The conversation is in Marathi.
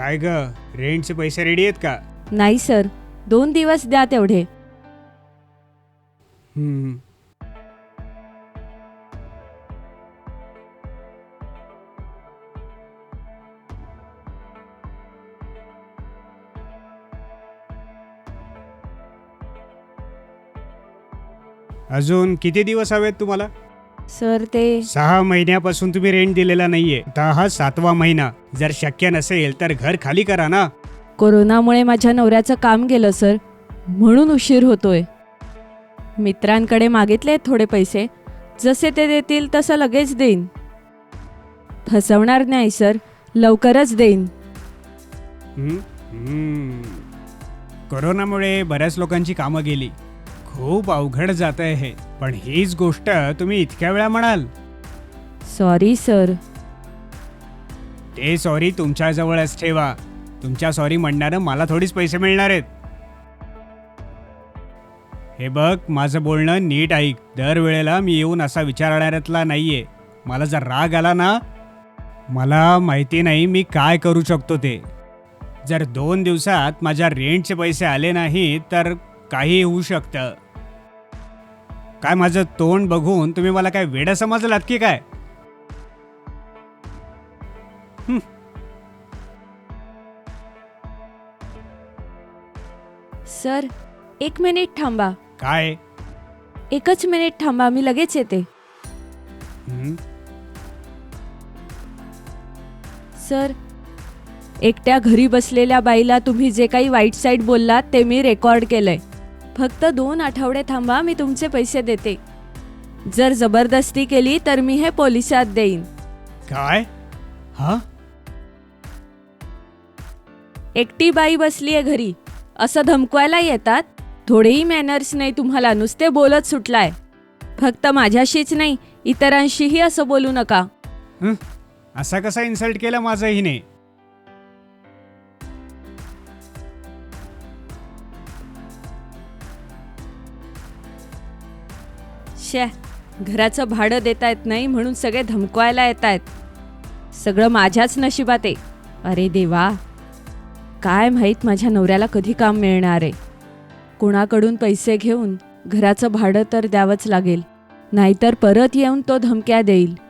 काय ग? रेंटचे पैसे रेडी आहेत का? नाही सर दोन दिवस द्या तेवढे. हम्म. अजून किती दिवस हवेत तुम्हाला? सर ते सहा महिन्यापासून तुम्ही रेंट दिलेला नाहीये. आता हा सातवा महिना. जर शक्य नसेल तर घर खाली करा ना. कोरोनामुळे माझ्या नवऱ्याचं काम गेलं सर. म्हणून उशीर होतोय. मित्रांकडे मागितले थोडे पैसे. जसे ते देतील तसं लगेच देईन. फसवणार नाही सर. लवकरच देईन. हम्म? हम्म. कोरोनामुळे बऱ्याच लोकांची कामं गेली. खूप अवघड जात आहे हे. पण हीच गोष्ट तुम्ही इतक्या वेळा म्हणाल. सॉरी सर ते सॉरी तुमच्या जवळच ठेवा. तुमच्या सॉरी म्हणणारं मला थोडीच पैसे मिळणार आहेत. हे बघ माझं बोलणं नीट ऐक. दरवेळेला मी येऊन असा विचारणाऱ्यातला नाहीये. मला जर राग आला ना मला माहिती नाही मी काय करू शकतो ते. जर दोन दिवसात माझ्या रेंटचे पैसे आले नाही तर काही होऊ शकतं. काय माझं तोंड बघून तुम्ही मला काय वेडा समजलात की काय? सर एक मिनिट थांबा. काय? एकच मिनिट थांबा मी लगेच येते. हं? सर एकट्या घरी बसलेल्या बाईला तुम्ही जे काही वाईट साईड बोललात ते मी रेकॉर्ड केलंय. फक्त दोन आठवडे थांबा मी तुमचे पैसे देते. जर जबरदस्ती केली तर मी हे पोलिसात देईन. काय? हा? एकटी बाई बसली आहे घरी. असं धमकवायला येतात? थोडेही मॅनर्स नाही तुम्हाला नुसते बोलत सुटलाय. फक्त माझ्याशीच नाही इतरांशीही असं बोलू नका. हं? असा कसा इन्सल्ट केला माझं हिने? शे घराचं भाडं देता येत नाही म्हणून सगळे धमकवायला येत आहेत. सगळं माझ्याच नशिबात आहे. अरे देवा. काय माहीत माझ्या नवऱ्याला कधी काम मिळणार आहे. कोणाकडून पैसे घेऊन घराचं भाडं तर द्यावंच लागेल. नाहीतर परत येऊन तो धमक्या देईल.